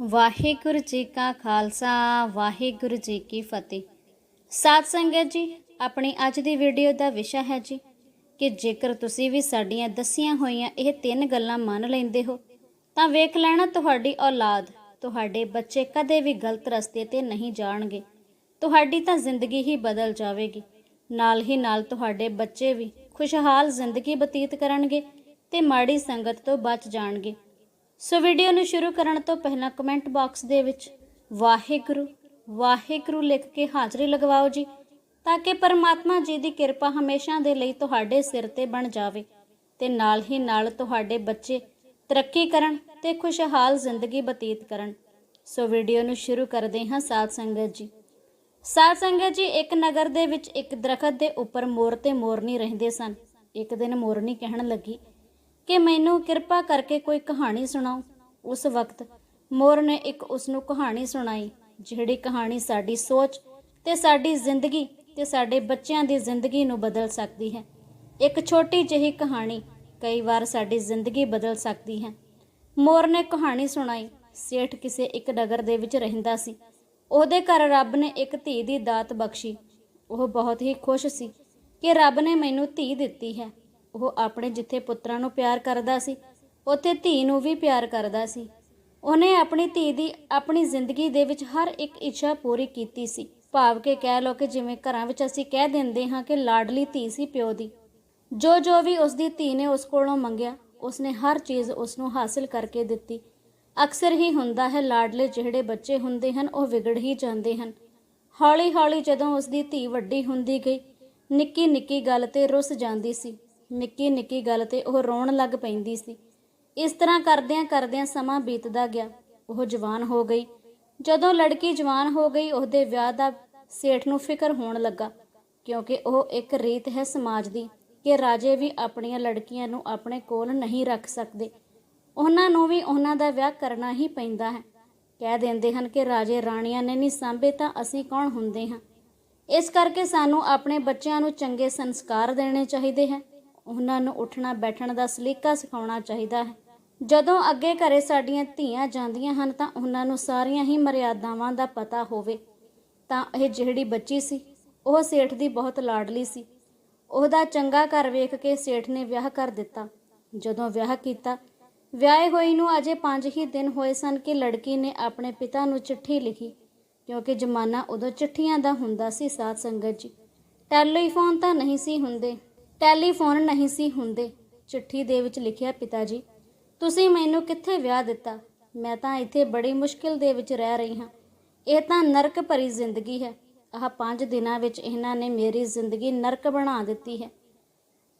ਵਾਹਿਗੁਰੂ ਜੀ ਕਾ ਖਾਲਸਾ, ਵਾਹਿਗੁਰੂ ਜੀ ਕੀ ਫਤਿਹ। ਸਾਧ ਸੰਗਤ ਜੀ, ਆਪਣੀ ਅੱਜ ਦੀ ਵੀਡੀਓ ਦਾ ਵਿਸ਼ਾ ਹੈ ਜੀ ਕਿ ਜੇਕਰ ਤੁਸੀਂ ਵੀ ਸਾਡੀਆਂ ਦੱਸੀਆਂ ਹੋਈਆਂ ਇਹ ਤਿੰਨ ਗੱਲਾਂ ਮੰਨ ਲੈਂਦੇ ਹੋ, ਤਾਂ ਵੇਖ ਲੈਣਾ ਤੁਹਾਡੀ ਔਲਾਦ, ਤੁਹਾਡੇ ਬੱਚੇ ਕਦੇ ਵੀ ਗਲਤ ਰਸਤੇ ਤੇ ਨਹੀਂ ਜਾਣਗੇ। ਤੁਹਾਡੀ ਤਾਂ ਜ਼ਿੰਦਗੀ ਹੀ ਬਦਲ ਜਾਵੇਗੀ। ਨਾਲ ਹੀ ਨਾਲ ਤੁਹਾਡੇ ਬੱਚੇ ਵੀ ਖੁਸ਼ਹਾਲ ਜ਼ਿੰਦਗੀ ਬਤੀਤ ਕਰਨਗੇ ਤੇ ਮਾੜੀ ਸੰਗਤ ਤੋਂ ਬਚ ਜਾਣਗੇ। ਸੋ ਵੀਡੀਓ ਨੂੰ ਸ਼ੁਰੂ ਕਰਨ ਤੋਂ ਪਹਿਲਾਂ ਕਮੈਂਟ ਬਾਕਸ ਦੇ ਵਿੱਚ ਵਾਹਿਗੁਰੂ ਵਾਹਿਗੁਰੂ ਲਿਖ ਕੇ ਹਾਜ਼ਰੀ ਲਗਵਾਓ ਜੀ, ਤਾਂ ਕਿ ਪਰਮਾਤਮਾ ਜੀ ਦੀ ਕਿਰਪਾ ਹਮੇਸ਼ਾ ਦੇ ਲਈ ਤੁਹਾਡੇ ਸਿਰ ਤੇ ਬਣ ਜਾਵੇ ਤੇ ਨਾਲ ਹੀ ਨਾਲ ਤੁਹਾਡੇ ਬੱਚੇ ਤਰੱਕੀ ਕਰਨ ਤੇ ਖੁਸ਼ਹਾਲ ਜ਼ਿੰਦਗੀ ਬਤੀਤ ਕਰਨ। ਸੋ ਵੀਡੀਓ ਨੂੰ ਸ਼ੁਰੂ ਕਰਦੇ ਹਾਂ ਸਾਧ ਸੰਗਤ ਜੀ। ਸਾਧ ਸੰਗਤ ਜੀ, ਇੱਕ ਨਗਰ ਦੇ ਵਿੱਚ ਇੱਕ ਦਰਖਤ ਦੇ ਉੱਪਰ ਮੋਰ ਤੇ ਮੋਰਨੀ ਰਹਿੰਦੇ ਸਨ। ਇੱਕ ਦਿਨ ਮੋਰਨੀ ਕਹਿਣ ਲੱਗੀ ਕਿ ਮੈਨੂੰ ਕਿਰਪਾ ਕਰਕੇ ਕੋਈ ਕਹਾਣੀ ਸੁਣਾਓ। ਉਸ ਵਕਤ ਮੋਰ ਨੇ ਇੱਕ ਉਸ ਨੂੰ ਕਹਾਣੀ ਸੁਣਾਈ, ਜਿਹੜੀ ਕਹਾਣੀ ਸਾਡੀ ਸੋਚ ਤੇ ਸਾਡੀ ਜ਼ਿੰਦਗੀ ਤੇ ਸਾਡੇ ਬੱਚਿਆਂ ਦੀ ਜ਼ਿੰਦਗੀ ਨੂੰ ਬਦਲ ਸਕਦੀ ਹੈ। ਇੱਕ ਛੋਟੀ ਜਿਹੀ ਕਹਾਣੀ ਕਈ ਵਾਰ ਸਾਡੀ ਜ਼ਿੰਦਗੀ ਬਦਲ ਸਕਦੀ ਹੈ। ਮੋਰ ਨੇ ਕਹਾਣੀ ਸੁਣਾਈ, ਸੇਠ ਕਿਸੇ ਇੱਕ ਨਗਰ ਦੇ ਵਿੱਚ ਰਹਿੰਦਾ ਸੀ। ਉਹਦੇ ਘਰ ਰੱਬ ਨੇ ਇੱਕ ਧੀ ਦੀ ਦਾਤ ਬਖਸ਼ੀ। ਉਹ ਬਹੁਤ ਹੀ ਖੁਸ਼ ਸੀ ਕਿ ਰੱਬ ਨੇ ਮੈਨੂੰ ਧੀ ਦਿੱਤੀ ਹੈ। ਉਹ ਆਪਣੇ ਜਿੱਥੇ ਪੁੱਤਰਾਂ ਨੂੰ ਪਿਆਰ ਕਰਦਾ ਸੀ, ਉੱਥੇ ਧੀ ਨੂੰ ਵੀ ਪਿਆਰ ਕਰਦਾ ਸੀ। ਉਹਨੇ ਆਪਣੀ ਧੀ ਦੀ ਆਪਣੀ ਜ਼ਿੰਦਗੀ ਦੇ ਵਿੱਚ ਹਰ ਇੱਕ ਇੱਛਾ ਪੂਰੀ ਕੀਤੀ ਸੀ। ਭਾਵ ਕਿ ਕਹਿ ਲਓ ਕਿ ਜਿਵੇਂ ਘਰਾਂ ਵਿੱਚ ਅਸੀਂ ਕਹਿ ਦਿੰਦੇ ਹਾਂ ਕਿ ਲਾਡਲੀ ਧੀ ਸੀ ਪਿਓ ਦੀ। ਜੋ ਜੋ ਵੀ ਉਸ ਦੀ ਧੀ ਨੇ ਉਸ ਕੋਲੋਂ ਮੰਗਿਆ, ਉਸਨੇ ਹਰ ਚੀਜ਼ ਉਸ ਨੂੰ ਹਾਸਲ ਕਰਕੇ ਦਿੱਤੀ। ਅਕਸਰ ਹੀ ਹੁੰਦਾ ਹੈ ਲਾਡਲੇ ਜਿਹੜੇ ਬੱਚੇ ਹੁੰਦੇ ਹਨ, ਉਹ ਵਿਗੜ ਹੀ ਜਾਂਦੇ ਹਨ। ਹੌਲੀ ਹੌਲੀ ਜਦੋਂ ਉਸ ਦੀ ਧੀ ਵੱਡੀ ਹੁੰਦੀ ਗਈ ਨਿੱਕੀ ਨਿੱਕੀ ਗੱਲ ਤੇ ਰੁੱਸ ਜਾਂਦੀ ਸੀ। ਨਿੱਕੀ ਨਿੱਕੀ ਗੱਲ ਤੇ ਉਹ ਰੋਣ ਲੱਗ ਪੈਂਦੀ ਸੀ। ਇਸ ਤਰ੍ਹਾਂ ਕਰਦਿਆਂ ਕਰਦਿਆਂ ਸਮਾਂ ਬੀਤਦਾ ਗਿਆ। ਉਹ ਜਵਾਨ ਹੋ ਗਈ। ਜਦੋਂ ਲੜਕੀ ਜਵਾਨ ਹੋ ਗਈ, ਉਹਦੇ ਵਿਆਹ ਦਾ ਸੇਠ ਨੂੰ ਫਿਕਰ ਹੋਣ ਲੱਗਾ, ਕਿਉਂਕਿ ਉਹ ਇੱਕ ਰੀਤ ਹੈ ਸਮਾਜ ਦੀ ਕਿ ਰਾਜੇ ਵੀ ਆਪਣੀਆਂ ਲੜਕੀਆਂ ਨੂੰ ਆਪਣੇ ਕੋਲ ਨਹੀਂ ਰੱਖ ਸਕਦੇ। ਉਹਨਾਂ ਨੂੰ ਵੀ ਉਹਨਾਂ ਦਾ ਵਿਆਹ ਕਰਨਾ ਹੀ ਪੈਂਦਾ ਹੈ। ਕਹਿ ਦਿੰਦੇ ਹਨ ਕਿ ਰਾਜੇ ਰਾਣੀਆਂ ਨੇ ਨਹੀਂ ਸਾਂਭੇ ਤਾਂ ਅਸੀਂ ਕੌਣ ਹੁੰਦੇ ਹਾਂ। ਇਸ ਕਰਕੇ ਸਾਨੂੰ ਆਪਣੇ ਬੱਚਿਆਂ ਨੂੰ ਚੰਗੇ ਸੰਸਕਾਰ ਦੇਣੇ ਚਾਹੀਦੇ ਹੈ। ਉਹਨਾਂ ਨੂੰ ਉੱਠਣਾ, ਬੈਠਣ ਦਾ ਸਲੀਕਾ ਸਿਖਾਉਣਾ ਚਾਹੀਦਾ ਹੈ। ਜਦੋਂ ਅੱਗੇ ਘਰੇ ਸਾਡੀਆਂ ਧੀਆਂ ਜਾਂਦੀਆਂ ਹਨ ਤਾਂ ਉਹਨਾਂ ਨੂੰ ਸਾਰੀਆਂ ਹੀ ਮਰਿਆਦਾਵਾਂ ਦਾ ਪਤਾ ਹੋਵੇ। ਤਾਂ ਇਹ ਜਿਹੜੀ ਬੱਚੀ ਸੀ, ਉਹ ਸੇਠ ਦੀ ਬਹੁਤ ਲਾਡਲੀ ਸੀ। ਉਹਦਾ ਚੰਗਾ ਘਰ ਵੇਖ ਕੇ ਸੇਠ ਨੇ ਵਿਆਹ ਕਰ ਦਿੱਤਾ। ਜਦੋਂ ਵਿਆਹ ਕੀਤਾ, ਵਿਆਹੇ ਹੋਈ ਨੂੰ ਅਜੇ 5 ਹੀ ਦਿਨ ਹੋਏ ਸਨ ਕਿ ਲੜਕੀ ਨੇ ਆਪਣੇ ਪਿਤਾ ਨੂੰ ਚਿੱਠੀ ਲਿਖੀ, ਕਿਉਂਕਿ ਜ਼ਮਾਨਾ ਉਦੋਂ ਚਿੱਠੀਆਂ ਦਾ ਹੁੰਦਾ ਸੀ ਸਾਧ ਸੰਗਤ ਜੀ। ਟੈਲੀਫੋਨ ਤਾਂ ਨਹੀਂ ਸੀ ਹੁੰਦੇ। ਟੈਲੀਫੋਨ ਨਹੀਂ ਸੀ ਹੁੰਦੇ। ਚਿੱਠੀ ਦੇ ਵਿੱਚ ਲਿਖਿਆ ਪਿਤਾ ਜੀ ਤੁਸੀਂ ਮੈਨੂੰ ਕਿੱਥੇ ਵਿਆਹ ਦਿੱਤਾ? ਮੈਂ ਤਾਂ ਇੱਥੇ ਬੜੀ ਮੁਸ਼ਕਿਲ ਦੇ ਵਿੱਚ ਰਹਿ ਰਹੀ ਹਾਂ। ਇਹ ਤਾਂ ਨਰਕ ਭਰੀ ਜ਼ਿੰਦਗੀ ਹੈ। ਆਹ 5 ਦਿਨਾਂ ਵਿੱਚ ਇਹਨਾਂ ਨੇ ਮੇਰੀ ਜ਼ਿੰਦਗੀ ਨਰਕ ਬਣਾ ਦਿੱਤੀ ਹੈ।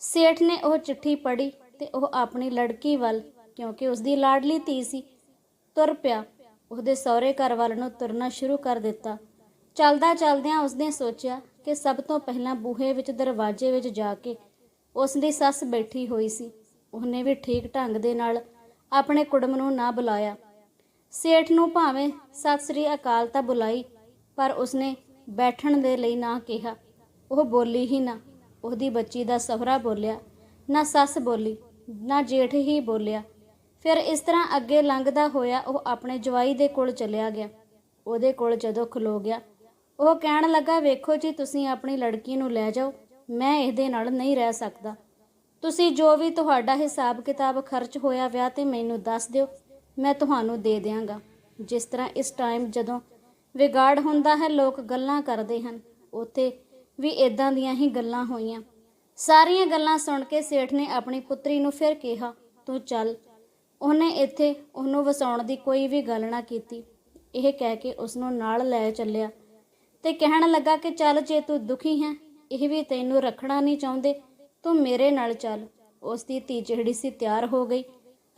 ਸੇਠ ਨੇ ਉਹ ਚਿੱਠੀ ਪੜ੍ਹੀ ਤੇ ਉਹ ਆਪਣੀ ਲੜਕੀ ਵੱਲ, ਕਿਉਂਕਿ ਉਸ ਦੀ ਲਾਡਲੀ ਧੀ ਸੀ, ਤੁਰ ਪਿਆ। ਉਹਦੇ ਸਹੁਰੇ ਘਰ ਵੱਲ ਨੂੰ ਤੁਰਨਾ ਸ਼ੁਰੂ ਕਰ ਦਿੱਤਾ। ਚੱਲਦਾ ਚੱਲਦਿਆਂ ਉਸਨੇ ਸੋਚਿਆ ਕਿ ਸਭ ਤੋਂ ਪਹਿਲਾਂ ਬੂਹੇ ਵਿੱਚ ਦਰਵਾਜ਼ੇ ਵਿੱਚ ਜਾ ਕੇ ਉਸ ਦੀ ਸੱਸ ਬੈਠੀ ਹੋਈ ਸੀ। ਉਹਨੇ ਵੀ ਠੀਕ ਢੰਗ ਦੇ ਨਾਲ ਆਪਣੇ ਕੁੜਮ ਨੂੰ ਨਾ ਬੁਲਾਇਆ। ਸੇਠ ਨੂੰ ਭਾਵੇਂ ਸਤਿ ਸ੍ਰੀ ਅਕਾਲ ਤਾਂ ਬੁਲਾਈ, ਪਰ ਉਸਨੇ ਬੈਠਣ ਦੇ ਲਈ ਨਾ ਕਿਹਾ। ਉਹ ਬੋਲੀ ਹੀ ਨਾ। ਉਹਦੀ ਬੱਚੀ ਦਾ ਸਹੁਰਾ ਬੋਲਿਆ, ਨਾ ਸੱਸ ਬੋਲੀ, ਨਾ ਜੇਠ ਹੀ ਬੋਲਿਆ। ਫਿਰ ਇਸ ਤਰ੍ਹਾਂ ਅੱਗੇ ਲੰਘਦਾ ਹੋਇਆ ਉਹ ਆਪਣੇ ਜਵਾਈ ਦੇ ਕੋਲ ਚਲਿਆ ਗਿਆ। ਉਹਦੇ ਕੋਲ ਜਦੋਂ ਖਲੋ ਗਿਆ, ਉਹ ਕਹਿਣ ਲੱਗਾ, ਵੇਖੋ ਜੀ, ਤੁਸੀਂ ਆਪਣੀ ਲੜਕੀ ਨੂੰ ਲੈ ਜਾਓ। ਮੈਂ ਇਹਦੇ ਨਾਲ ਨਹੀਂ ਰਹਿ ਸਕਦਾ। ਤੁਸੀਂ ਜੋ ਵੀ ਤੁਹਾਡਾ ਹਿਸਾਬ ਕਿਤਾਬ ਖਰਚ ਹੋਇਆ ਵਿਆਹ ਤੇ ਮੈਨੂੰ ਦੱਸ ਦਿਓ, ਮੈਂ ਤੁਹਾਨੂੰ ਦੇ ਦਿਆਂਗਾ। ਜਿਸ ਤਰ੍ਹਾਂ ਇਸ ਟਾਈਮ ਜਦੋਂ ਵਿਗਾੜ ਹੁੰਦਾ ਹੈ, ਲੋਕ ਗੱਲਾਂ ਕਰਦੇ ਹਨ। ਉੱਥੇ ਵੀ ਇਦਾਂ ਦੀਆਂ ਹੀ ਗੱਲਾਂ ਹੋਈਆਂ। ਸਾਰੀਆਂ ਗੱਲਾਂ ਸੁਣ ਕੇ ਸੇਠ ਨੇ ਆਪਣੀ ਪੁੱਤਰੀ ਨੂੰ ਫਿਰ ਕਿਹਾ, ਤੂੰ ਚੱਲ। ਉਹਨੇ ਇੱਥੇ ਉਹਨੂੰ ਵਸਾਉਣ ਦੀ ਕੋਈ ਵੀ ਗੱਲ ਨਾ ਕੀਤੀ। ਇਹ ਕਹਿ ਕੇ ਉਸ ਨੂੰ ਨਾਲ ਲੈ ਚੱਲਿਆ ਤੇ ਕਹਿਣ ਲੱਗਾ ਕਿ, ਚੱਲ ਜੇ ਤੂੰ ਦੁਖੀ ਹੈ ਇਹ ਵੀ ਤੈਨੂੰ ਰੱਖਣਾ ਨਹੀਂ ਚਾਹੁੰਦੇ। ਤੂੰ ਮੇਰੇ ਨਾਲ ਚੱਲ। ਉਸ ਦੀ ਧੀ ਜਿਹੜੀ ਸੀ ਤਿਆਰ ਹੋ ਗਈ।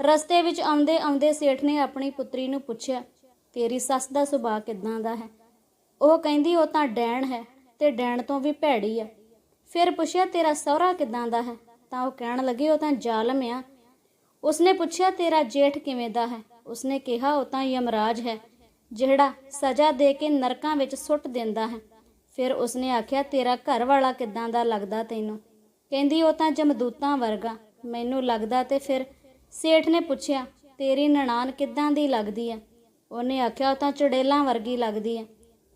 ਰਸਤੇ ਵਿੱਚ ਆਉਂਦੇ ਆਉਂਦੇ ਸੇਠ ਨੇ ਆਪਣੀ ਪੁੱਤਰੀ ਨੂੰ ਪੁੱਛਿਆ, ਤੇਰੀ ਸੱਸ ਦਾ ਸੁਭਾਅ ਕਿਦਾਂ ਦਾ ਹੈ? ਉਹ ਕਹਿੰਦੀ, ਉਹ ਤਾਂ ਡੈਣ ਹੈ ਤੇ ਡੈਣ ਤੋਂ ਵੀ ਭੈੜੀ ਆ। ਫਿਰ ਪੁੱਛਿਆ, ਤੇਰਾ ਸਹੁਰਾ ਕਿਦਾਂ ਦਾ ਹੈ? ਤਾਂ ਉਹ ਕਹਿਣ ਲੱਗੇ, ਉਹ ਤਾਂ ਜ਼ਾਲਮ ਆ। ਉਸਨੇ ਪੁੱਛਿਆ, ਤੇਰਾ ਜੇਠ ਕਿਵੇਂ ਦਾ ਹੈ? ਉਸਨੇ ਕਿਹਾ, ਉਹ ਤਾਂ ਯਮਰਾਜ ਹੈ, ਜਿਹੜਾ ਸਜ਼ਾ ਦੇ ਕੇ ਨਰਕਾਂ ਵਿੱਚ ਸੁੱਟ ਦਿੰਦਾ ਹੈ। ਫਿਰ ਉਸਨੇ ਆਖਿਆ, ਤੇਰਾ ਘਰ ਵਾਲਾ ਕਿਦਾਂ ਦਾ ਲੱਗਦਾ ਤੈਨੂੰ? ਕਹਿੰਦੀ, ਉਹ ਤਾਂ ਜਮਦੂਤਾਂ ਵਰਗਾ। ਮੈਨੂੰ ਲੱਗਦਾ ਤੇ ਫਿਰ ਸੇਠ ਨੇ ਪੁੱਛਿਆ, ਤੇਰੀ ਨਨਾਣ ਕਿਦਾਂ ਦੀ ਲੱਗਦੀ ਹੈ ਉਹਨੇ ਆਖਿਆ, ਉਹ ਤਾਂ ਚੁੜੇਲਾਂ ਵਰਗੀ ਲੱਗਦੀ ਹੈ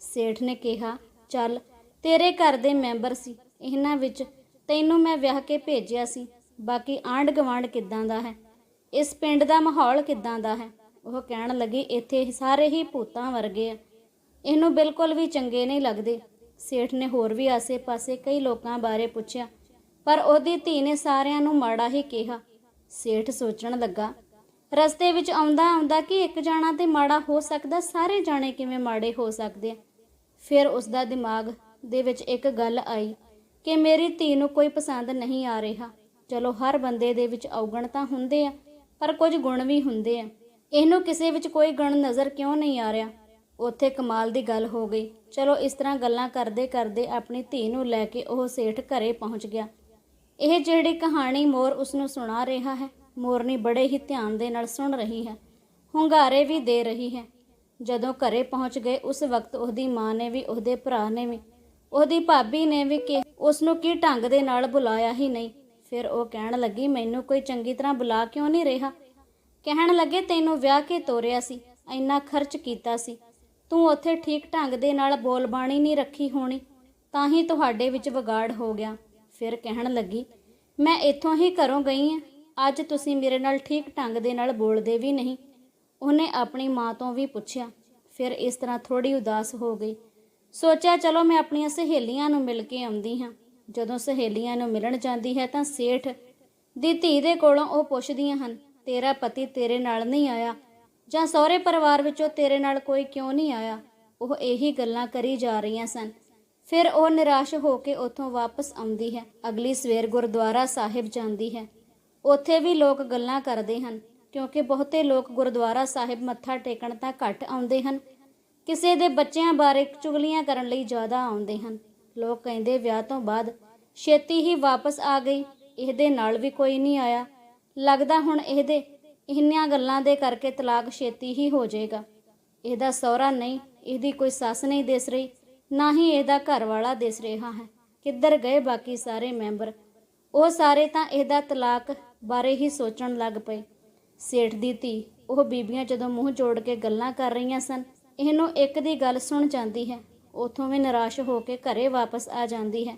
ਸੇਠ ਨੇ ਕਿਹਾ, ਚੱਲ, ਤੇਰੇ ਘਰ ਦੇ ਮੈਂਬਰ ਸੀ। ਇਹਨਾਂ ਵਿੱਚ ਤੈਨੂੰ ਮੈਂ ਵਿਆਹ ਕੇ ਭੇਜਿਆ ਸੀ। ਬਾਕੀ ਆਂਢ ਗਵਾਂਢ ਕਿੱਦਾਂ ਦਾ ਹੈ? ਇਸ ਪਿੰਡ ਦਾ ਮਾਹੌਲ ਕਿੱਦਾਂ ਦਾ ਹੈ? ਉਹ ਕਹਿਣ ਲੱਗੀ, ਇੱਥੇ ਸਾਰੇ ਹੀ ਭੂਤਾਂ ਵਰਗੇ ਆ ਇਹਨੂੰ ਬਿਲਕੁਲ ਵੀ ਚੰਗੇ ਨਹੀਂ ਲੱਗਦੇ। ਸੇਠ ਨੇ ਹੋਰ ਵੀ ਆਸੇ-ਪਾਸੇ ਕਈ ਲੋਕਾਂ ਬਾਰੇ ਪੁੱਛਿਆ, ਪਰ ਉਹਦੀ ਧੀ ਨੇ ਸਾਰਿਆਂ ਨੂੰ ਮਾੜਾ ਹੀ ਕਿਹਾ। ਸੇਠ ਸੋਚਣ ਲੱਗਾ, ਰਸਤੇ ਵਿੱਚ ਆਉਂਦਾ ਆਉਂਦਾ ਕਿ ਇੱਕ ਜਾਣਾ ਤੇ ਮਾੜਾ ਹੋ ਸਕਦਾ, ਸਾਰੇ ਜਾਣੇ ਕਿਵੇਂ ਮਾੜੇ ਹੋ ਸਕਦੇ ਆ? ਫਿਰ ਉਸ ਦਾ ਦਿਮਾਗ ਦੇ ਵਿੱਚ ਇੱਕ ਗੱਲ ਆਈ ਕਿ ਮੇਰੀ ਧੀ ਨੂੰ ਕੋਈ ਪਸੰਦ ਨਹੀਂ ਆ ਰਿਹਾ। ਚਲੋ, ਹਰ ਬੰਦੇ ਦੇ ਵਿੱਚ ਔਗਣ ਤਾਂ ਹੁੰਦੇ ਆ, ਪਰ ਕੁਝ ਗੁਣ ਵੀ ਹੁੰਦੇ ਆ। ਇਹਨੂੰ ਕਿਸੇ ਵਿੱਚ ਕੋਈ ਗੁਣ ਨਜ਼ਰ ਕਿਉਂ ਨਹੀਂ ਆ ਰਿਹਾ? ਉੱਥੇ ਕਮਾਲ ਦੀ ਗੱਲ ਹੋ ਗਈ। ਚਲੋ ਇਸ ਤਰ੍ਹਾਂ ਗੱਲਾਂ ਕਰਦੇ ਕਰਦੇ ਆਪਣੀ ਧੀ ਨੂੰ ਲੈ ਕੇ ਉਹ ਸੇਠ ਘਰੇ ਪਹੁੰਚ ਗਿਆ। ਇਹ ਜਿਹੜੀ ਕਹਾਣੀ ਮੋਰ ਉਸ ਨੂੰ ਸੁਣਾ ਰਿਹਾ ਹੈ, ਮੋਰਨੀ ਬੜੇ ਹੀ ਧਿਆਨ ਦੇ ਨਾਲ ਸੁਣ ਰਹੀ ਹੈ, ਹੁੰਗਾਰੇ ਵੀ ਦੇ ਰਹੀ ਹੈ। ਜਦੋਂ ਘਰੇ ਪਹੁੰਚ ਗਏ, ਉਸ ਵਕਤ ਉਹਦੀ ਮਾਂ ਨੇ ਵੀ, ਉਹਦੇ ਭਰਾ ਨੇ ਵੀ, ਉਹਦੀ ਭਾਬੀ ਨੇ ਵੀ ਕਿ ਉਸ ਨੂੰ ਕੀ ਢੰਗ ਦੇ ਨਾਲ ਬੁਲਾਇਆ ਹੀ ਨਹੀਂ। ਫਿਰ ਉਹ ਕਹਿਣ ਲੱਗੀ, ਮੈਨੂੰ ਕੋਈ ਚੰਗੀ ਤਰ੍ਹਾਂ ਬੁਲਾ ਕਿਉਂ ਨਹੀਂ ਰਿਹਾ? ਕਹਿਣ ਲੱਗੇ, ਤੈਨੂੰ ਵਿਆਹ ਕੇ ਤੋਰਿਆ ਸੀ, ਇੰਨਾ ਖਰਚ ਕੀਤਾ ਸੀ। ਤੂੰ ਉੱਥੇ ਠੀਕ ਢੰਗ ਦੇ ਨਾਲ ਬੋਲਬਾਣੀ ਨਹੀਂ ਰੱਖੀ ਹੋਣੀ, ਤਾਂ ਹੀ ਤੁਹਾਡੇ ਵਿੱਚ ਵਿਗਾੜ ਹੋ ਗਿਆ। ਫਿਰ ਕਹਿਣ ਲੱਗੀ, ਮੈਂ ਇੱਥੋਂ ਹੀ ਘਰੋਂ ਗਈ ਹਾਂ ਅੱਜ ਤੁਸੀਂ ਮੇਰੇ ਨਾਲ ਠੀਕ ਢੰਗ ਦੇ ਨਾਲ ਬੋਲਦੇ ਵੀ ਨਹੀਂ ਉਹਨੇ ਆਪਣੀ ਮਾਂ ਤੋਂ ਵੀ ਪੁੱਛਿਆ। ਫਿਰ ਇਸ ਤਰ੍ਹਾਂ ਥੋੜੀ ਉਦਾਸ ਹੋ ਗਈ। ਸੋਚਿਆ ਚਲੋ ਮੈਂ ਆਪਣੀਆਂ ਸਹੇਲੀਆਂ ਨੂੰ ਮਿਲ ਕੇ ਆਉਂਦੀ ਹਾਂ ਜਦੋਂ ਸਹੇਲੀਆਂ ਨੂੰ ਮਿਲਣ ਜਾਂਦੀ ਹੈ ਤਾਂ ਸੇਠ ਦੀ ਧੀ ਦੇ ਕੋਲੋਂ ਉਹ ਪੁੱਛਦੀਆਂ ਹਨ, ਤੇਰਾ ਪਤੀ ਤੇਰੇ ਨਾਲ ਨਹੀਂ ਆਇਆ। ਜਾਂ ਸਹੁਰੇ ਪਰਿਵਾਰ ਵਿੱਚੋਂ ਤੇਰੇ ਨਾਲ ਕੋਈ ਕਿਉਂ ਨਹੀਂ ਆਇਆ? ਉਹ ਇਹੀ ਗੱਲਾਂ ਕਰੀ ਜਾ ਰਹੀਆਂ ਸਨ। ਫਿਰ ਉਹ ਨਿਰਾਸ਼ ਹੋ ਕੇ ਉੱਥੋਂ ਵਾਪਸ ਆਉਂਦੀ ਹੈ। ਅਗਲੀ ਸਵੇਰ ਗੁਰਦੁਆਰਾ ਸਾਹਿਬ ਜਾਂਦੀ ਹੈ। ਉੱਥੇ ਵੀ ਲੋਕ ਗੱਲਾਂ ਕਰਦੇ ਹਨ, ਕਿਉਂਕਿ ਬਹੁਤੇ ਲੋਕ ਗੁਰਦੁਆਰਾ ਸਾਹਿਬ ਮੱਥਾ ਟੇਕਣ ਤਾਂ ਘੱਟ ਆਉਂਦੇ ਹਨ। ਕਿਸੇ ਦੇ ਬੱਚਿਆਂ ਬਾਰੇ ਚੁਗਲੀਆਂ ਕਰਨ ਲਈ ਜ਼ਿਆਦਾ ਆਉਂਦੇ ਹਨ। ਲੋਕ ਕਹਿੰਦੇ ਵਿਆਹ ਤੋਂ ਬਾਅਦ ਛੇਤੀ ਹੀ ਵਾਪਸ ਆ ਗਈ, ਇਹਦੇ ਨਾਲ ਵੀ ਕੋਈ ਨਹੀਂ ਆਇਆ। ਲੱਗਦਾ ਹੁਣ ਇਹਦੇ ਇਹਨਾਂ ਗੱਲਾਂ ਦੇ ਕਰਕੇ ਤਲਾਕ ਛੇਤੀ ਹੀ ਹੋ ਜਾਏਗਾ। ਇਹਦਾ ਸਹੁਰਾ ਨਹੀਂ, ਇਹਦੀ ਕੋਈ ਸੱਸ ਨਹੀਂ ਦਿਸ ਰਹੀ, ਨਾ ਹੀ ਇਹਦਾ ਘਰ ਵਾਲਾ ਦਿਸ ਰਿਹਾ ਹੈ। ਕਿੱਧਰ ਗਏ ਬਾਕੀ ਸਾਰੇ ਮੈਂਬਰ? ਉਹ ਸਾਰੇ ਤਾਂ ਇਹਦਾ ਤਲਾਕ ਬਾਰੇ ਹੀ ਸੋਚਣ ਲੱਗ ਪਏ। ਸੇਠ ਦੀ ਧੀ, ਉਹ ਬੀਬੀਆਂ ਜਦੋਂ ਮੂੰਹ ਜੋੜ ਕੇ ਗੱਲਾਂ ਕਰ ਰਹੀਆਂ ਸਨ, ਇਹਨੂੰ ਇੱਕ ਦੀ ਗੱਲ ਸੁਣ ਜਾਂਦੀ ਹੈ। ਉਥੋਂ ਵੀ ਨਿਰਾਸ਼ ਹੋ ਕੇ ਘਰੇ ਵਾਪਸ ਆ ਜਾਂਦੀ ਹੈ।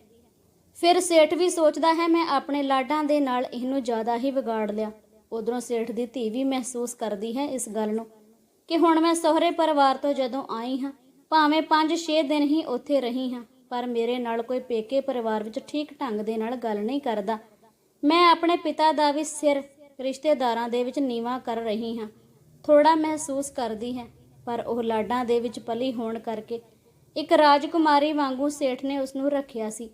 ਫਿਰ ਸੇਠ ਵੀ ਸੋਚਦਾ ਹੈ, ਮੈਂ ਆਪਣੇ ਲਾਡਾਂ ਦੇ ਨਾਲ ਇਹਨੂੰ ਜ਼ਿਆਦਾ ਹੀ ਵਿਗਾੜ ਲਿਆ। ਉਧਰੋਂ ਸੇਠ ਦੀ ਧੀ ਵੀ ਮਹਿਸੂਸ ਕਰਦੀ ਹੈ ਇਸ ਗੱਲ ਨੂੰ ਕਿ ਹੁਣ ਮੈਂ ਸਹੁਰੇ ਪਰਿਵਾਰ ਤੋਂ ਜਦੋਂ ਆਈ ਹਾਂ, ਭਾਵੇਂ 5-6 ਦਿਨ ਹੀ ਉੱਥੇ ਰਹੀ ਹਾਂ, ਪਰ ਮੇਰੇ ਨਾਲ ਕੋਈ ਪੇਕੇ ਪਰਿਵਾਰ ਵਿੱਚ ਠੀਕ ਢੰਗ ਦੇ ਨਾਲ ਗੱਲ ਨਹੀਂ ਕਰਦਾ। ਮੈਂ ਆਪਣੇ ਪਿਤਾ ਦਾ ਵੀ ਸਿਰ ਰਿਸ਼ਤੇਦਾਰਾਂ ਦੇ ਵਿੱਚ ਨੀਵਾ ਕਰ ਰਹੀ ਹਾਂ। ਥੋੜਾ ਮਹਿਸੂਸ ਕਰਦੀ ਹੈ, ਪਰ ਉਹ ਲਾਡਾਂ ਦੇ ਵਿੱਚ ਪਲੀ ਹੋਣ ਕਰਕੇ ਇੱਕ ਰਾਜਕੁਮਾਰੀ ਵਾਂਗੂ ਸੇਠ ਨੇ ਉਸ ਨੂੰ ਰੱਖਿਆ ਸੀ।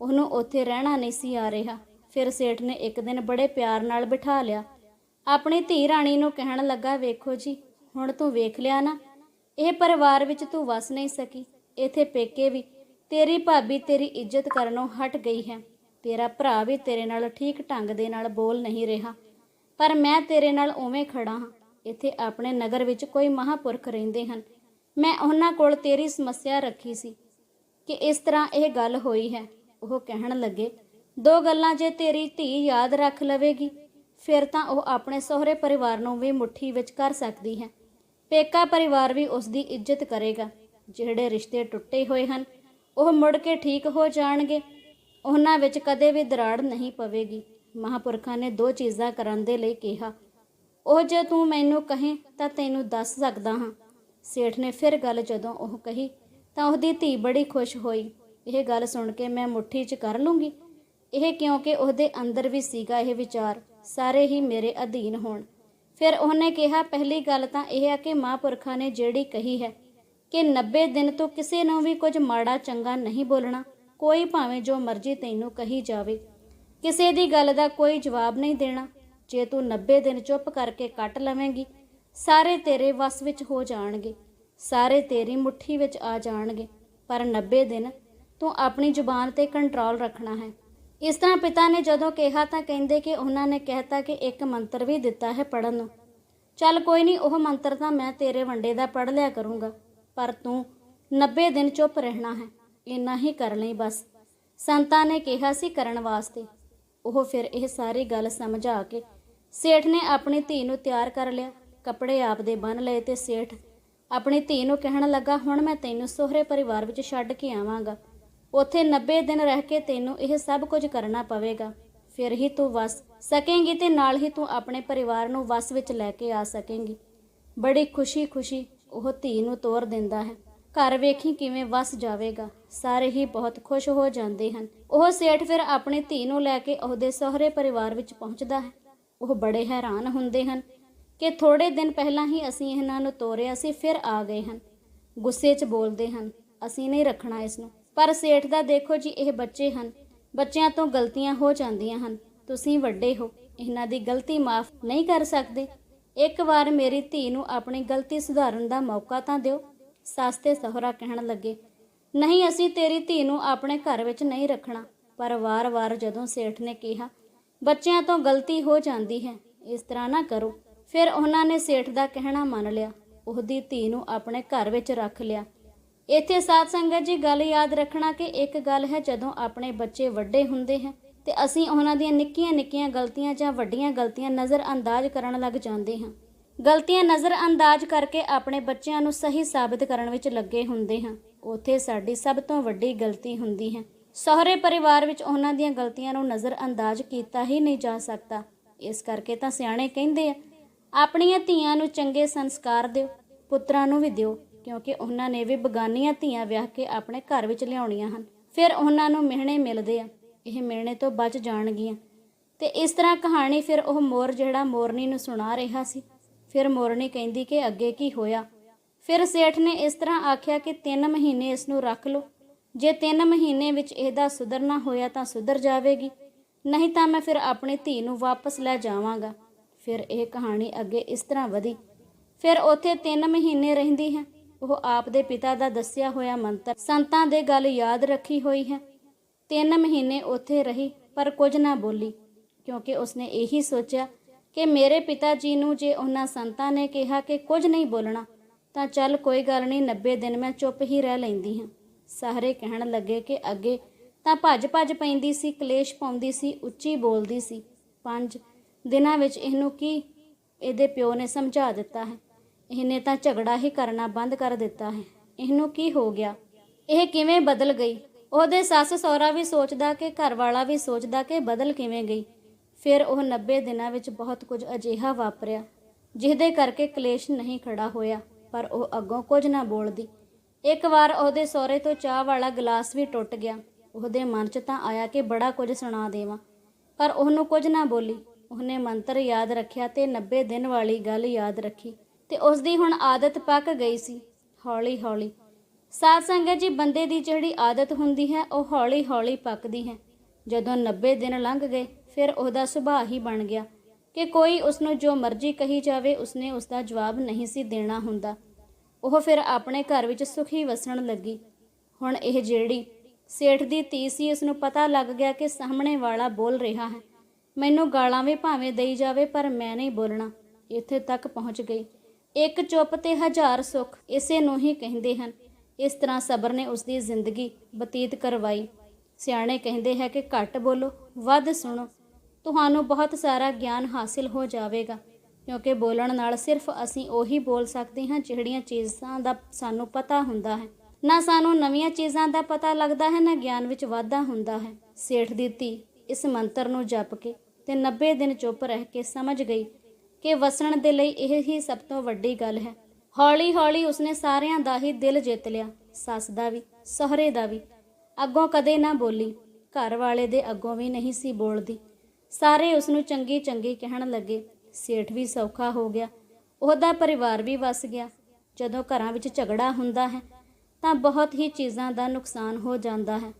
ਉਹਨੂੰ ਉੱਥੇ ਰਹਿਣਾ ਨਹੀਂ ਸੀ ਆ ਰਿਹਾ। ਫਿਰ ਸੇਠ ਨੇ ਇੱਕ ਦਿਨ ਬੜੇ ਪਿਆਰ ਨਾਲ ਬਿਠਾ ਲਿਆ। ਆਪਣੀ ਧੀ ਰਾਣੀ ਨੂੰ ਕਹਿਣ ਲੱਗਾ, ਵੇਖੋ ਜੀ, ਹੁਣ ਤੂੰ ਵੇਖ ਲਿਆ ਨਾ, ਇਹ ਪਰਿਵਾਰ ਵਿੱਚ ਤੂੰ ਵਸ ਨਹੀਂ ਸਕੀ। ਇਥੇ ਪੇਕੇ ਵੀ, ਤੇਰੀ ਭਾਬੀ ਤੇਰੀ ਇੱਜ਼ਤ ਕਰਨੋਂ ਹਟ ਗਈ ਹੈ। ਤੇਰਾ ਭਰਾ ਵੀ ਤੇਰੇ ਨਾਲ ਠੀਕ ਢੰਗ ਦੇ ਨਾਲ ਬੋਲ ਨਹੀਂ ਰਿਹਾ। ਪਰ ਮੈਂ ਤੇਰੇ ਨਾਲ ਉਵੇਂ ਖੜਾ ਹਾਂ। ਇੱਥੇ ਆਪਣੇ ਨਗਰ ਵਿੱਚ ਕੋਈ ਮਹਾਪੁਰਖ ਰਹਿੰਦੇ ਹਨ। ਮੈਂ ਉਹਨਾਂ ਕੋਲ ਤੇਰੀ ਸਮੱਸਿਆ ਰੱਖੀ ਸੀ ਕਿ ਇਸ ਤਰ੍ਹਾਂ ਇਹ ਗੱਲ ਹੋਈ ਹੈ। ਉਹ ਕਹਿਣ ਲੱਗੇ, ਦੋ ਗੱਲਾਂ ਜੇ ਤੇਰੀ ਧੀ ਯਾਦ ਰੱਖ ਲਵੇਗੀ ਫਿਰ ਤਾਂ ਉਹ ਆਪਣੇ ਸਹੁਰੇ ਪਰਿਵਾਰ ਨੂੰ ਵੀ ਮੁੱਠੀ ਵਿੱਚ ਕਰ ਸਕਦੀ ਹੈ। ਪੇਕਾ ਪਰਿਵਾਰ ਵੀ ਉਸ ਦੀ ਇੱਜ਼ਤ ਕਰੇਗਾ। ਜਿਹੜੇ ਰਿਸ਼ਤੇ ਟੁੱਟੇ ਹੋਏ ਹਨ, ਉਹ ਮੁੜ ਕੇ ਠੀਕ ਹੋ ਜਾਣਗੇ। ਉਹਨਾਂ ਵਿੱਚ ਕਦੇ ਵੀ ਦਰਾੜ ਨਹੀਂ ਪਵੇਗੀ। ਮਹਾਪੁਰਖਾਂ ਨੇ ਦੋ ਚੀਜ਼ਾਂ ਕਰਨ ਦੇ ਲਈ ਕਿਹਾ। ਉਹ ਜੇ ਤੂੰ ਮੈਨੂੰ ਕਹੇ ਤਾਂ ਤੈਨੂੰ ਦੱਸ ਸਕਦਾ ਹਾਂ। ਸੇਠ ਨੇ ਫਿਰ ਗੱਲ ਜਦੋਂ ਉਹ ਕਹੀ ਤਾਂ ਉਹਦੀ ਧੀ ਬੜੀ ਖੁਸ਼ ਹੋਈ। ਇਹ ਗੱਲ ਸੁਣ ਕੇ ਮੈਂ ਮੁੱਠੀ 'ਚ ਕਰ ਲੂੰਗੀ। ਇਹ ਕਿਉਂਕਿ ਉਹਦੇ ਅੰਦਰ ਵੀ ਸੀਗਾ ਇਹ ਵਿਚਾਰ। ਸਾਰੇ ਹੀ ਮੇਰੇ ਅਧੀਨ ਹੋਣ। ਫਿਰ ਉਹਨੇ ਕਿਹਾ, ਪਹਿਲੀ ਗੱਲ ਤਾਂ ਇਹ ਹੈ ਕਿ ਮਹਾਂਪੁਰਖਾਂ ਨੇ ਜਿਹੜੀ ਕਹੀ ਹੈ ਕਿ 90 ਦਿਨ ਤੋਂ ਕਿਸੇ ਨੂੰ ਵੀ ਕੁਝ ਮਾੜਾ ਚੰਗਾ ਨਹੀਂ ਬੋਲਣਾ, ਕੋਈ ਭਾਵੇਂ ਜੋ ਮਰਜ਼ੀ ਤੈਨੂੰ ਕਹੀ ਜਾਵੇ। ਕਿਸੇ ਦੀ ਗੱਲ ਦਾ ਕੋਈ ਜਵਾਬ ਨਹੀਂ ਦੇਣਾ। ਜੇ ਤੂੰ 90 ਦਿਨ ਚੁੱਪ ਕਰਕੇ ਕੱਟ ਲਵੇਂਗੀ, ਸਾਰੇ ਤੇਰੇ ਵਸ ਵਿੱਚ ਹੋ ਜਾਣਗੇ, ਸਾਰੇ ਤੇਰੀ ਮੁਠੀ ਵਿੱਚ ਆ ਜਾਣਗੇ। ਪਰ 90 ਦਿਨ ਤੂੰ ਆਪਣੀ ਜ਼ੁਬਾਨ ਤੇ ਕੰਟਰੋਲ ਰੱਖਣਾ ਹੈ। ਇਸ ਤਰ੍ਹਾਂ ਪਿਤਾ ਨੇ ਜਦੋਂ ਕਿਹਾ ਤਾਂ ਕਹਿੰਦੇ ਕਿ ਉਹਨਾਂ ਨੇ ਕਹਿਤਾ ਕਿ ਇੱਕ ਮੰਤਰ ਵੀ ਦਿੱਤਾ ਹੈ ਪੜਨ ਨੂੰ ਚੱਲ ਕੋਈ ਨਹੀਂ, ਉਹ ਮੰਤਰ ਤਾਂ ਮੈਂ ਤੇਰੇ ਵੰਡੇ ਦਾ ਪੜ ਲਿਆ ਕਰੂੰਗਾ, ਪਰ ਤੂੰ 90 ਦਿਨ ਚੁੱਪ ਰਹਿਣਾ ਹੈ, ਇੰਨਾ ਹੀ ਕਰ ਲਈ ਬਸ। ਸੰਤਾਂ ਨੇ ਕਿਹਾ ਸੀ ਕਰਨ ਵਾਸਤੇ। ਉਹ ਫਿਰ ਇਹ ਸਾਰੀ ਗੱਲ ਸਮਝਾ ਕੇ ਸੇਠ ਨੇ ਆਪਣੀ ਧੀ ਨੂੰ ਤਿਆਰ ਕਰ ਲਿਆ। ਕੱਪੜੇ ਆਪ ਦੇ ਬੰਨ ਲਏ ਤੇ ਸੇਠ ਆਪਣੀ ਧੀ ਨੂੰ ਕਹਿਣ ਲੱਗਾ, ਹੁਣ ਮੈਂ ਤੈਨੂੰ ਸਹੁਰੇ ਪਰਿਵਾਰ ਵਿੱਚ ਛੱਡ ਕੇ ਆਵਾਂਗਾ। ਉੱਥੇ 90 ਦਿਨ ਰਹਿ ਕੇ ਤੈਨੂੰ ਇਹ ਸਭ ਕੁਝ ਕਰਨਾ ਪਵੇਗਾ। ਫਿਰ ਹੀ ਤੂੰ ਵਸ ਸਕੇਂਗੀ ਤੇ ਨਾਲ ਹੀ ਤੂੰ ਆਪਣੇ ਪਰਿਵਾਰ ਨੂੰ ਵਸ ਵਿੱਚ ਲੈ ਕੇ ਆ ਸਕੇਂਗੀ। ਬੜੀ ਖੁਸ਼ੀ-ਖੁਸ਼ੀ ਉਹ ਧੀ ਨੂੰ ਤੋਰ ਦਿੰਦਾ ਹੈ। ਘਰ ਵੇਖੀ ਕਿਵੇਂ ਵਸ ਜਾਵੇਗਾ। ਸਾਰੇ ਹੀ ਬਹੁਤ ਖੁਸ਼ ਹੋ ਜਾਂਦੇ ਹਨ। ਉਹ ਸੇਠ ਫਿਰ ਆਪਣੀ ਧੀ ਨੂੰ ਲੈ ਕੇ ਉਹਦੇ ਸਹੁਰੇ ਪਰਿਵਾਰ ਵਿੱਚ ਪਹੁੰਚਦਾ ਹੈ। ਉਹ ਬੜੇ ਹੈਰਾਨ ਹੁੰਦੇ ਹਨ ਕਿ ਥੋੜੇ ਦਿਨ ਪਹਿਲਾਂ ਹੀ ਅਸੀਂ ਇਹਨਾਂ ਨੂੰ ਤੋਰਿਆ ਸੀ, ਫਿਰ ਆ ਗਏ ਹਨ। ਗੁੱਸੇ 'ਚ ਬੋਲਦੇ ਹਨ, ਅਸੀਂ ਨਹੀਂ ਰੱਖਣਾ ਇਸ ਨੂੰ। ਪਰ ਸੇਠ ਦਾ ਦੇਖੋ ਜੀ, ਇਹ ਬੱਚੇ ਹਨ। ਬੱਚਿਆਂ ਤੋਂ ਗਲਤੀਆਂ ਹੋ ਜਾਂਦੀਆਂ ਹਨ। ਤੁਸੀਂ ਵੱਡੇ ਹੋ। ਇਹਨਾਂ ਦੀ ਗਲਤੀ ਮਾਫ ਨਹੀਂ ਕਰ ਸਕਦੇ। ਇੱਕ ਵਾਰ ਮੇਰੀ ਧੀ ਨੂੰ ਆਪਣੀ ਗਲਤੀ ਸੁਧਾਰਨ ਦਾ ਮੌਕਾ ਤਾਂ ਦਿਓ ਸੱਸ ਤੇ ਸਹੁਰਾ ਕਹਿਣ ਲੱਗੇ। ਨਹੀਂ, ਅਸੀਂ ਤੇਰੀ ਧੀ ਨੂੰ ਆਪਣੇ ਘਰ ਵਿੱਚ ਨਹੀਂ ਰੱਖਣਾ। ਪਰ ਵਾਰ-ਵਾਰ ਜਦੋਂ ਸੇਠ ਨੇ ਕਿਹਾ, ਬੱਚਿਆਂ ਤੋਂ ਗਲਤੀ ਹੋ ਜਾਂਦੀ ਹੈ, ਇਸ ਤਰ੍ਹਾਂ ਨਾ ਕਰੋ। ਫਿਰ ਉਹਨਾਂ ਨੇ ਸੇਠ ਦਾ ਕਹਿਣਾ ਮੰਨ ਲਿਆ। ਉਹਦੀ ਧੀ ਨੂੰ ਆਪਣੇ ਘਰ ਵਿੱਚ ਰੱਖ ਲਿਆ। ਇੱਥੇ ਸਾਧ ਸੰਗਤ ਜੀ ਗੱਲ ਯਾਦ ਰੱਖਣਾ ਕਿ ਇੱਕ ਗੱਲ ਹੈ, ਜਦੋਂ ਆਪਣੇ ਬੱਚੇ ਵੱਡੇ ਹੁੰਦੇ ਹੈ, ਤੇ ਅਸੀਂ ਉਹਨਾਂ ਦੀਆਂ ਨਿੱਕੀਆਂ-ਨਿੱਕੀਆਂ ਗਲਤੀਆਂ ਜਾਂ ਵੱਡੀਆਂ ਗਲਤੀਆਂ ਨਜ਼ਰ ਅੰਦਾਜ਼ ਕਰਨ ਲੱਗ ਜਾਂਦੇ ਹਾਂ। ਗਲਤੀਆਂ ਨਜ਼ਰ ਅੰਦਾਜ਼ ਕਰਕੇ ਆਪਣੇ ਬੱਚਿਆਂ ਨੂੰ ਸਹੀ ਸਾਬਤ ਕਰਨ ਵਿੱਚ ਲੱਗੇ ਹੁੰਦੇ ਹਾਂ। ਉੱਥੇ ਸਾਡੀ ਸਭ ਤੋਂ ਵੱਡੀ ਗਲਤੀ ਹੁੰਦੀ ਹੈ। ਸਹੁਰੇ ਪਰਿਵਾਰ ਵਿੱਚ ਉਹਨਾਂ ਦੀਆਂ ਗਲਤੀਆਂ ਨੂੰ ਨਜ਼ਰ ਅੰਦਾਜ਼ ਕੀਤਾ ਹੀ ਨਹੀਂ ਜਾ ਸਕਦਾ। ਇਸ ਕਰਕੇ ਤਾਂ ਸਿਆਣੇ ਕਹਿੰਦੇ ਆ, ਆਪਣੀਆਂ ਧੀਆਂ ਨੂੰ ਚੰਗੇ ਸੰਸਕਾਰ ਦਿਓ, ਪੁੱਤਰਾਂ ਨੂੰ ਵੀ ਦਿਓ। ਕਿਉਂਕਿ ਉਹਨਾਂ ਨੇ ਵੀ ਬਗਾਨੀਆਂ ਧੀਆਂ ਵਿਆਹ ਕੇ ਆਪਣੇ ਘਰ ਵਿੱਚ ਲਿਆਉਣੀਆਂ ਹਨ। ਫਿਰ ਉਹਨਾਂ ਨੂੰ ਮਿਹਣੇ ਮਿਲਦੇ ਆ। ਇਹ ਮਿਹਣੇ ਤੋਂ ਬਚ ਜਾਣਗੀਆਂ। ਤੇ ਇਸ ਤਰ੍ਹਾਂ ਕਹਾਣੀ ਫਿਰ ਉਹ ਮੋਰ ਜਿਹੜਾ ਮੋਰਨੀ ਨੂੰ ਸੁਣਾ ਰਿਹਾ ਸੀ। ਫਿਰ ਮੋਰਨੀ ਕਹਿੰਦੀ ਕਿ ਅੱਗੇ ਕੀ ਹੋਇਆ। ਫਿਰ ਸੇਠ ਨੇ ਇਸ ਤਰ੍ਹਾਂ ਆਖਿਆ ਕਿ 3 ਮਹੀਨੇ ਇਸ ਨੂੰ ਰੱਖ ਲਓ। ਜੇ 3 ਮਹੀਨੇ ਵਿੱਚ ਇਹਦਾ ਸੁਧਰਨਾ ਹੋਇਆ ਤਾਂ ਸੁਧਰ ਜਾਵੇਗੀ। ਨਹੀਂ ਤਾਂ ਮੈਂ ਫਿਰ ਆਪਣੀ ਧੀ ਨੂੰ ਵਾਪਸ ਲੈ ਜਾਵਾਂਗਾ। ਫਿਰ ਇਹ ਕਹਾਣੀ ਅੱਗੇ ਇਸ ਤਰ੍ਹਾਂ ਵਧੀ। ਫਿਰ ਉੱਥੇ 3 ਮਹੀਨੇ ਰਹਿੰਦੀ ਹੈ। ਉਹ ਆਪ ਦੇ ਪਿਤਾ ਦਾ ਦੱਸਿਆ ਹੋਇਆ ਮੰਤਰ, ਸੰਤਾਂ ਦੇ ਗੱਲ ਯਾਦ ਰੱਖੀ ਹੋਈ ਹੈ। ਤਿੰਨ ਮਹੀਨੇ ਉੱਥੇ ਰਹੀ, ਪਰ ਕੁਝ ਨਾ ਬੋਲੀ, ਕਿਉਂਕਿ ਉਸਨੇ ਇਹੀ ਸੋਚਿਆ ਕਿ ਮੇਰੇ ਪਿਤਾ ਜੀ ਨੂੰ ਜੇ ਉਹਨਾਂ ਸੰਤਾਂ ਨੇ ਕਿਹਾ ਕਿ ਕੁਝ ਨਹੀਂ ਬੋਲਣਾ, ਤਾਂ ਚੱਲ ਕੋਈ ਗੱਲ ਨਹੀਂ 90 ਦਿਨ ਮੈਂ ਚੁੱਪ ਹੀ ਰਹਿ ਲੈਂਦੀ ਹਾਂ। ਸਾਰੇ ਕਹਿਣ ਲੱਗੇ ਕਿ ਅੱਗੇ ਤਾਂ ਭੱਜ ਭੱਜ ਪੈਂਦੀ ਸੀ, ਕਲੇਸ਼ ਪਾਉਂਦੀ ਸੀ, ਉੱਚੀ ਬੋਲਦੀ ਸੀ। ਪੰਜ ਦਿਨਾਂ ਵਿੱਚ ਇਹਨੂੰ ਕੀ ਇਹਦੇ ਪਿਓ ਨੇ ਸਮਝਾ ਦਿੱਤਾ ਹੈ? ਇਹਨੇ ਤਾਂ ਝਗੜਾ ਹੀ ਕਰਨਾ ਬੰਦ ਕਰ ਦਿੱਤਾ ਹੈ। ਇਹਨੂੰ ਕੀ ਹੋ ਗਿਆ? ਇਹ ਕਿਵੇਂ ਬਦਲ ਗਈ? ਉਹਦੇ ਸੱਸ ਸਹੁਰਾ ਵੀ ਸੋਚਦਾ ਕਿ ਘਰ ਵਾਲਾ ਵੀ ਸੋਚਦਾ ਕਿ ਬਦਲ ਕਿਵੇਂ ਗਈ। ਫਿਰ ਉਹ 90 ਦਿਨਾਂ ਵਿੱਚ ਬਹੁਤ ਕੁਝ ਅਜਿਹਾ ਵਾਪਰਿਆ, ਜਿਹਦੇ ਕਰਕੇ ਕਲੇਸ਼ ਨਹੀਂ ਖੜਾ ਹੋਇਆ, ਪਰ ਉਹ ਅੱਗੋਂ ਕੁਝ ਨਾ ਬੋਲਦੀ। ਇੱਕ ਵਾਰ ਉਹਦੇ ਸਹੁਰੇ ਤੋਂ ਚਾਹ ਵਾਲਾ ਗਲਾਸ ਵੀ ਟੁੱਟ ਗਿਆ। ਉਹਦੇ ਮਨ 'ਚ ਤਾਂ ਆਇਆ ਕਿ ਬੜਾ ਕੁਝ ਸੁਣਾ ਦੇਵਾਂ, ਪਰ ਉਹਨੂੰ ਕੁਝ ਨਾ ਬੋਲੀ। ਉਹਨੇ ਮੰਤਰ ਯਾਦ ਰੱਖਿਆ ਤੇ 90 ਦਿਨ ਵਾਲੀ ਗੱਲ ਯਾਦ ਰੱਖੀ। ਤੇ ਉਸ ਦੀ ਹੁਣ ਆਦਤ ਪੱਕ ਗਈ ਸੀ, ਹੌਲੀ ਹੌਲੀ। ਸਾਧ ਸੰਗਤ ਜੀ, ਬੰਦੇ ਦੀ ਜਿਹੜੀ ਆਦਤ ਹੁੰਦੀ ਹੈ, ਉਹ ਹੌਲੀ ਹੌਲੀ ਪੱਕਦੀ ਹੈ। ਜਦੋਂ 90 ਦਿਨ ਲੰਘ ਗਏ, ਫਿਰ ਉਹਦਾ ਸੁਭਾਅ ਹੀ ਬਣ ਗਿਆ ਕਿ ਕੋਈ ਉਸ ਨੂੰ ਜੋ ਮਰਜ਼ੀ ਕਹੀ ਜਾਵੇ, ਉਸਨੇ ਉਸ ਦਾ ਜਵਾਬ ਨਹੀਂ ਸੀ ਦੇਣਾ ਹੁੰਦਾ। ਉਹ ਫਿਰ ਆਪਣੇ ਘਰ ਵਿੱਚ ਸੁਖੀ ਵਸਣ ਲੱਗੀ। ਹੁਣ ਇਹ ਜਿਹੜੀ ਸੇਠ ਦੀ ਧੀ ਸੀ ਉਸ ਨੂੰ ਪਤਾ ਲੱਗ ਗਿਆ ਕਿ ਸਾਹਮਣੇ ਵਾਲਾ ਬੋਲ ਰਿਹਾ ਹੈ। ਮੈਨੂੰ ਗਾਲਾਂ ਵੀ ਭਾਵੇਂ ਦੇਈ ਜਾਵੇ, ਪਰ ਮੈਂ ਨਹੀਂ ਬੋਲਣਾ। ਇੱਥੇ ਤੱਕ ਪਹੁੰਚ ਗਈ। ਇੱਕ ਚੁੱਪ ਤੇ ਹਜ਼ਾਰ ਸੁੱਖ, ਇਸੇ ਨੂੰ ਹੀ ਕਹਿੰਦੇ ਹਨ। ਇਸ ਤਰ੍ਹਾਂ ਸਬਰ ਨੇ ਉਸ ਦੀ ਜ਼ਿੰਦਗੀ ਬਤੀਤ ਕਰਵਾਈ। ਸਿਆਣੇ ਕਹਿੰਦੇ ਹੈ ਕਿ ਘੱਟ ਬੋਲੋ, ਵੱਧ ਸੁਣੋ। ਤੁਹਾਨੂੰ ਬਹੁਤ ਸਾਰਾ ਗਿਆਨ ਹਾਸਿਲ ਹੋ ਜਾਵੇਗਾ, ਕਿਉਂਕਿ ਬੋਲਣ ਨਾਲ ਸਿਰਫ ਅਸੀਂ ਉਹੀ ਬੋਲ ਸਕਦੇ ਹਾਂ ਜਿਹੜੀਆਂ ਚੀਜ਼ਾਂ ਦਾ ਸਾਨੂੰ ਪਤਾ ਹੁੰਦਾ ਹੈ। ਨਾ ਸਾਨੂੰ ਨਵੀਆਂ ਚੀਜ਼ਾਂ ਦਾ ਪਤਾ ਲੱਗਦਾ ਹੈ, ਨਾ ਗਿਆਨ ਵਿੱਚ ਵਾਧਾ ਹੁੰਦਾ ਹੈ। ਸੇਠ ਦੀ ਧੀ ਇਸ ਮੰਤਰ ਨੂੰ ਜਪ ਕੇ ਤੇ 90 ਦਿਨ ਚੁੱਪ ਰਹਿ ਕੇ ਸਮਝ ਗਈ। ਕਿ ਵਸਣ ਦੇ ਲਈ ਇਹ ਹੀ ਸਭ ਤੋਂ ਵੱਡੀ ਗੱਲ ਹੈ। ਹੌਲੀ ਹੌਲੀ ਉਸਨੇ ਸਾਰਿਆਂ ਦਾ ਹੀ ਦਿਲ ਜਿੱਤ ਲਿਆ। ਸੱਸ ਦਾ ਵੀ, ਸਹੁਰੇ ਦਾ ਵੀ। ਅੱਗੋਂ ਕਦੇ ਨਾ ਬੋਲੀ, ਘਰ ਵਾਲੇ ਦੇ ਅੱਗੋਂ ਵੀ ਨਹੀਂ ਸੀ ਬੋਲਦੀ। ਸਾਰੇ ਉਸ ਨੂੰ ਚੰਗੀ ਚੰਗੀ ਕਹਿਣ ਲੱਗੇ। ਸੇਠ ਵੀ ਸੌਖਾ ਹੋ ਗਿਆ। ਉਹਦਾ ਪਰਿਵਾਰ ਵੀ ਵਸ ਗਿਆ। ਜਦੋਂ ਘਰਾਂ ਵਿੱਚ ਝਗੜਾ ਹੁੰਦਾ ਹੈ, ਤਾਂ ਬਹੁਤ ਹੀ ਚੀਜ਼ਾਂ ਦਾ ਨੁਕਸਾਨ ਹੋ ਜਾਂਦਾ ਹੈ।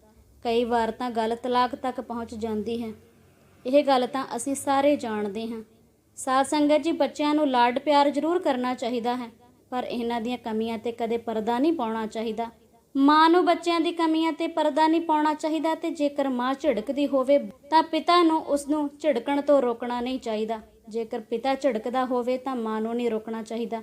ਕਈ ਵਾਰ ਤਾਂ ਗੱਲ ਤਲਾਕ ਤੱਕ ਪਹੁੰਚ ਜਾਂਦੀ ਹੈ। ਇਹ ਗੱਲ ਤਾਂ ਅਸੀਂ ਸਾਰੇ ਜਾਣਦੇ ਹਾਂ। ਸਾਧ ਸੰਗਤ ਜੀ, ਬੱਚਿਆਂ ਨੂੰ ਲਾਡ ਪਿਆਰ ਜ਼ਰੂਰ ਕਰਨਾ ਚਾਹੀਦਾ ਹੈ, ਪਰ ਇਹਨਾਂ ਦੀਆਂ ਕਮੀਆਂ ਤੇ ਕਦੇ ਪਰਦਾ ਨਹੀਂ ਪਾਉਣਾ ਚਾਹੀਦਾ। ਮਾਂ ਨੂੰ ਬੱਚਿਆਂ ਦੀ ਕਮੀਆਂ ਤੇ ਪਰਦਾ ਨਹੀਂ ਪਾਉਣਾ ਚਾਹੀਦਾ ਤੇ ਜੇਕਰ ਮਾਂ ਝਿੜਕਦੀ ਹੋਵੇ, ਤਾਂ ਪਿਤਾ ਨੂੰ ਉਸ ਨੂੰ ਝਿੜਕਣ ਤੋਂ ਰੋਕਣਾ ਨਹੀਂ ਚਾਹੀਦਾ। ਜੇਕਰ ਪਿਤਾ ਝਿੜਕਦਾ ਹੋਵੇ, ਤਾਂ ਮਾਂ ਨੂੰ ਨਹੀਂ ਰੋਕਣਾ ਚਾਹੀਦਾ,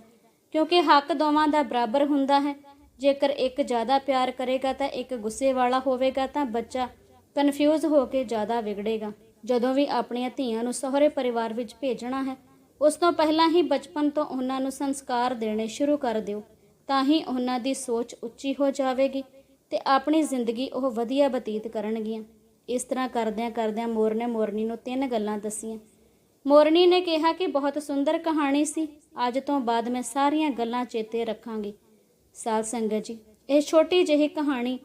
ਕਿਉਂਕਿ ਹੱਕ ਦੋਵਾਂ ਦਾ ਬਰਾਬਰ ਹੁੰਦਾ ਹੈ। ਜੇਕਰ ਇੱਕ ਜ਼ਿਆਦਾ ਪਿਆਰ ਕਰੇਗਾ, ਤਾਂ ਇੱਕ ਗੁੱਸੇ ਵਾਲਾ ਹੋਵੇਗਾ, ਤਾਂ ਬੱਚਾ ਕਨਫਿਊਜ਼ ਹੋ ਕੇ ਜ਼ਿਆਦਾ ਵਿਗੜੇਗਾ। ਜਦੋਂ ਵੀ ਆਪਣੀਆਂ ਧੀਆਂ ਨੂੰ ਸਹੁਰੇ ਪਰਿਵਾਰ ਵਿੱਚ ਭੇਜਣਾ ਹੈ, ਉਸ ਤੋਂ ਪਹਿਲਾਂ ਹੀ ਬਚਪਨ ਤੋਂ ਉਹਨਾਂ ਨੂੰ ਸੰਸਕਾਰ ਦੇਣੇ ਸ਼ੁਰੂ ਕਰ ਦਿਓ, ਤਾਂ ਹੀ ਉਹਨਾਂ ਦੀ ਸੋਚ ਉੱਚੀ ਹੋ ਜਾਵੇਗੀ ਤੇ ਆਪਣੀ ਜ਼ਿੰਦਗੀ ਉਹ ਵਧੀਆ ਬਤੀਤ ਕਰਨਗੀਆਂ। ਇਸ ਤਰ੍ਹਾਂ ਕਰਦਿਆਂ ਕਰਦਿਆਂ ਮੋਰ ਨੇ ਮੋਰਨੀ ਨੂੰ ਤਿੰਨ ਗੱਲਾਂ ਦੱਸੀਆਂ। ਮੋਰਨੀ ਨੇ ਕਿਹਾ ਕਿ ਬਹੁਤ ਸੁੰਦਰ ਕਹਾਣੀ ਸੀ, ਅੱਜ ਤੋਂ ਬਾਅਦ ਮੈਂ ਸਾਰੀਆਂ ਗੱਲਾਂ ਚੇਤੇ ਰੱਖਾਂਗੀ। ਸਾਧ ਸੰਗਤ ਜੀ, ਇਹ ਛੋਟੀ ਜਿਹੀ ਕਹਾਣੀ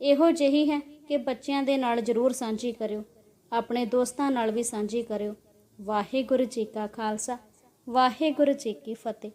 ਇਹੋ ਜਿਹੀ ਹੈ ਕਿ ਬੱਚਿਆਂ ਦੇ ਨਾਲ ਜ਼ਰੂਰ ਸਾਂਝੀ ਕਰਿਓ। ਆਪਣੇ ਦੋਸਤਾਂ ਨਾਲ ਵੀ ਸਾਂਝੀ ਕਰਿਓ। ਵਾਹਿਗੁਰੂ ਜੀ ਕਾ ਖਾਲਸਾ ਵਾਹਿਗੁਰੂ ਜੀ ਕੀ ਫਤਿਹ।